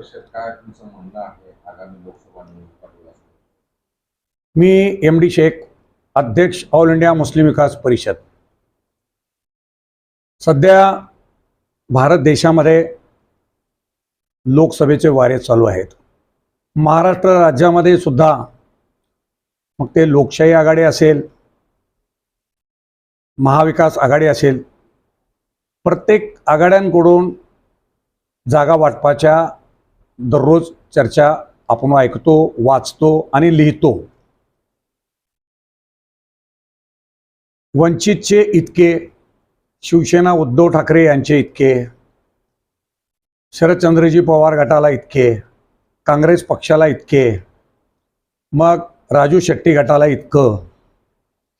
परिषद काय तुमचं म्हणणं आहे? आगामी लोकसभा निवडणुका मी एम डी शेख अध्यक्ष ऑल इंडिया मुस्लिम विकास परिषद. सध्या भारत देशामध्ये लोकसभेचे वारे चालू आहेत. महाराष्ट्र राज्यामध्ये सुद्धा मग ते लोकशाही आघाडी असेल महाविकास आघाडी असेल प्रत्येक आघाड्यांकडून जागा वाटपाच्या दररोज चर्चा आपण ऐकतो वाचतो आणि लिहितो. वंचितचे इतके शिवसेना उद्धव ठाकरे यांचे इतके शरदचंद्रजी पवार गटाला इतके काँग्रेस पक्षाला इतके मग राजू शेट्टी गटाला इतकं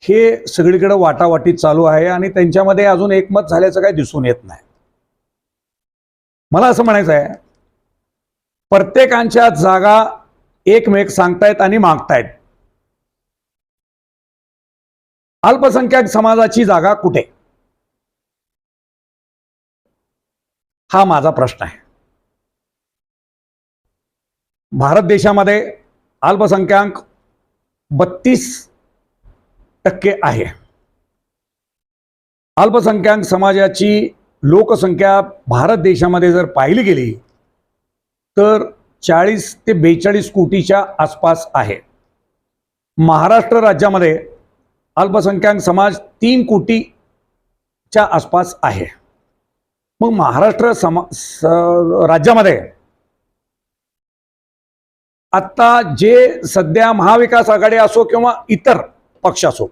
हे सगळीकडे वाटावाटी चालू आहे आणि त्यांच्यामध्ये अजून एकमत झाल्याचं काही दिसून येत नाही. मला असं म्हणायचं आहे प्रत्येकांच्या जागा एकमेक सांगतायत आणि मागतायत. अल्पसंख्याक समाजाची जागा कुठे? हा माझा प्रश्न आहे. भारत देशामध्ये अल्पसंख्याक बत्तीस टक्के आहे. अल्पसंख्याक समाजाची लोकसंख्या भारत देशामध्ये जर पाहिली गेली तर चाळीस ते बेचाळीस कोटीच्या आसपास आहे. महाराष्ट्र राज्यामध्ये अल्पसंख्याक समाज तीन कोटीच्या आसपास आहे. मग महाराष्ट्र समा राज्यामध्ये आत्ता जे सध्या महाविकास आघाडी असो किंवा इतर पक्ष असो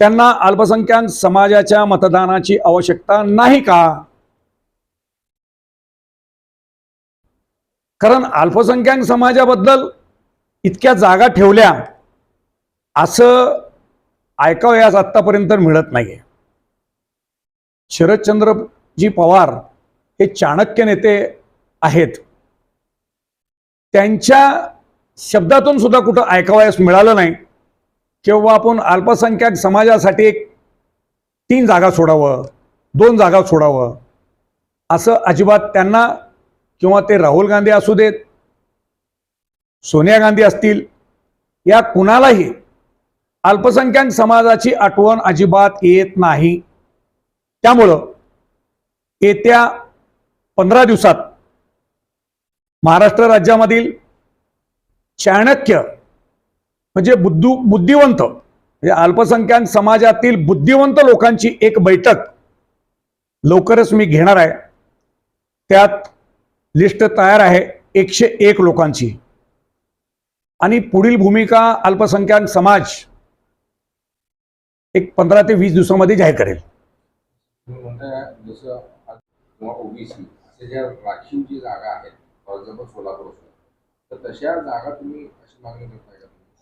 त्यांना अल्पसंख्याक समाजाच्या मतदानाची आवश्यकता नाही का? कारण अल्पसंख्याक समाजाबद्दल इतक्या जागा ठेवल्या असं ऐकावयास आत्तापर्यंत मिळत नाहीये. शरदचंद्रजी पवार हे चाणक्य नेते आहेत. त्यांच्या शब्दातून सुद्धा कुठं ऐकावयास मिळालं नाही. किंवा आपण अल्पसंख्याक समाजासाठी एक तीन जागा सोडावं दोन जागा सोडावं असं अजिबात त्यांना किंवा ते राहुल गांधी असू देत सोनिया गांधी असतील या कुणालाही अल्पसंख्याक समाजाची आठवण अजिबात येत नाही. त्यामुळं येत्या पंधरा दिवसात महाराष्ट्र राज्यामधील चाणक्य म्हणजे बुद्धू बुद्धिवंत म्हणजे अल्पसंख्याक समाजातील बुद्धिवंत लोकांची एक बैठक लवकरच मी घेणार आहे. त्यात लिस्ट तयार आहे एकशे एक लोकांची. आणि पुढील भूमिका अल्पसंख्याक समाज एक पंधरा ते वीस दिवसामध्ये जाहीर करेल.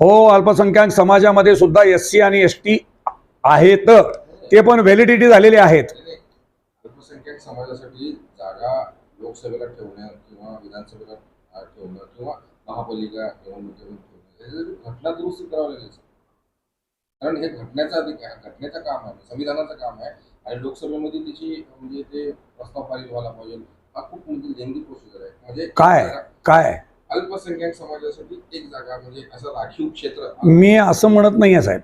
हो अल्पसंख्याक समाजामध्ये सुद्धा एस सी आणि एस टी आहेत. ते पण व्हॅलिडिटी झालेले आहेत. अल्पसंख्याक समाजासाठी जागा लोकसभेला ठेवणं किंवा विधानसभेला ठेवणं किंवा महापालिका निवडणुकीमध्ये ठेवणं घटना दुरुस्ती करावी लागेल. कारण हे घटनेचं अधिकार घटनेचं काम आहे संविधानाचं काम आहे आणि लोकसभेमध्ये त्याची म्हणजे ते प्रस्ताव पारित व्हायला पाहिजे हा खूप म्हणजे लेंदी प्रोसिजर आहे म्हणजे काय? काय अल्पसंख्याक समाजासाठी एक जागा म्हणजे असं राखीव क्षेत्र मी असं म्हणत नाही आहे साहेब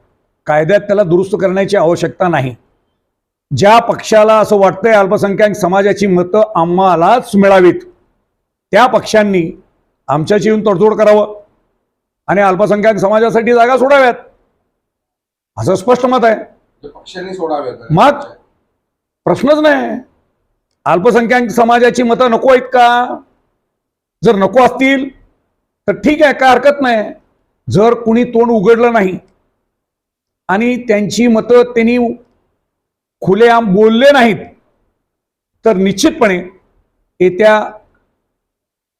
कायद्यात त्याला दुरुस्त करण्याची आवश्यकता नाही ज्या पक्षाला असं वाटतंय अल्पसंख्याक समाजाची मतं आम्हालाच मिळावीत त्या पक्षांनी आमच्याशी येऊन तडजोड करावं आणि अल्पसंख्याक समाजासाठी जागा सोडाव्यात. असं स्पष्ट मत आहे. जे पक्षांनी सोडावेत मग? प्रश्नच नाही. अल्पसंख्याक समाजाची मतं नको आहेत का? जर नको असतील तर ठीक आहे काय हरकत नाही. जर कुणी तोंड उघडलं नाही आणि त्यांची मतं त्यांनी खुलेआम बोलले नाहीत. तर निश्चितपणे येत्या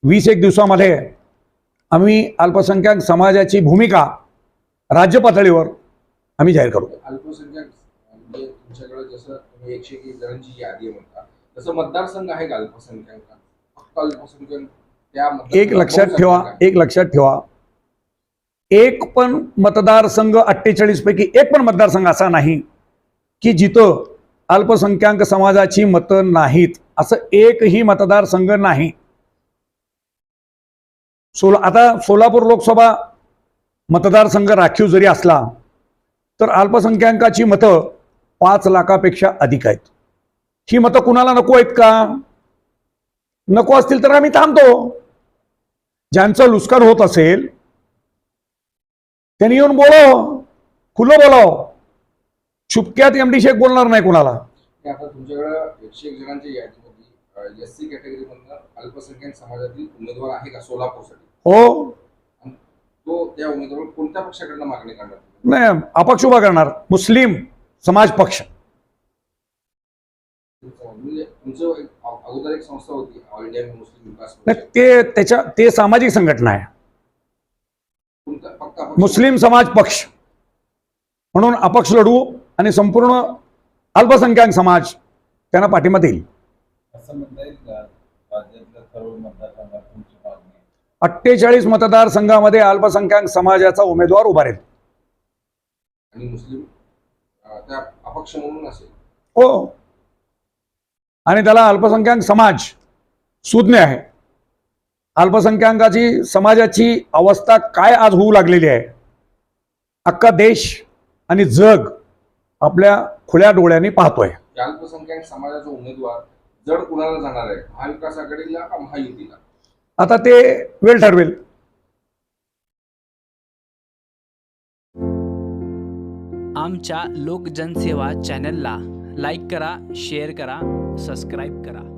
वीस एक दिवसामध्ये आम्ही अल्पसंख्याक समाजाची भूमिका राज्य पातळीवर आम्ही जाहीर करू. अल्पसंख्याक म्हणजे तुमच्याकडे जसं तुम्ही एकशे एक जणांची यादी म्हणता तसं मतदारसंघ आहे का अल्पसंख्याक फक्त अल्पसंख्याक त्या मतदारसंघात एक लक्षात ठेवा. एक लक्षात ठेवा. एक पण मतदारसंघ अठ्ठेचाळीस पैकी एक पण मतदारसंघ असा नाही. की जिथं अल्पसंख्याक समाजाची मतं नाहीत असं एकही मतदारसंघ नाही. सोला आता सोलापूर लोकसभा मतदारसंघ राखीव जरी असला तर अल्पसंख्याकाची मतं पाच लाखापेक्षा अधिक आहेत. ही मतं कुणाला नको आहेत का? नको असतील तर आम्ही थांबतो. ज्यांचं लुस्कर होत असेल त्यांनी येऊन बोलाव. खुलं बोलाव. चुपक्यात एम डी शेख बोलणार नाही कुणाला. की आता तुमच्याकडे एकशे एक एस सी अल्पसंख्याक समाजातील उमेदवार आहे का सोलापूरसाठी? हो. तो त्या उमेदवार कोणत्या पक्षाकडनं मागणी करणार? नाही अपक्ष उभा करणार. मुस्लिम समाज पक्ष. म्हणजे अगोदर एक संस्था होती ऑल इंडिया मुस्लिम विकास. ते त्याच्या ते सामाजिक संघटना आहे? मुस्लिम समाज पक्ष. म्हणून अपक्ष लढू आणि संपूर्ण अल्पसंख्याक समाज त्यांना पाठिंबा देईल? अठ्ठेचाळीस मतदारसंघामध्ये अल्पसंख्याक समाजाचा उमेदवार उभा राहील. आणि मुस्लिम अ, त्या अपक्ष म्हणून असेल. हो. आणि त्याला अल्पसंख्याक समाज सुज्ञ आहे. अल्पसंख्याकाची समाजाची अवस्था काय आज होऊ लागलेली आहे? अख्खा देश आणि जग आपल्या खुल्या डोळ्यांनी पाहतोय. त्या अल्पसंख्याक समाजाचा उमेदवार जड कुणाला जाणार आहे? महाविकास आघाडीला का महायुतीला? आता ते वेळ ठरवेल. आमच्या लोकजनसेवा चॅनलला लाईक करा शेअर करा सबस्क्राईब करा.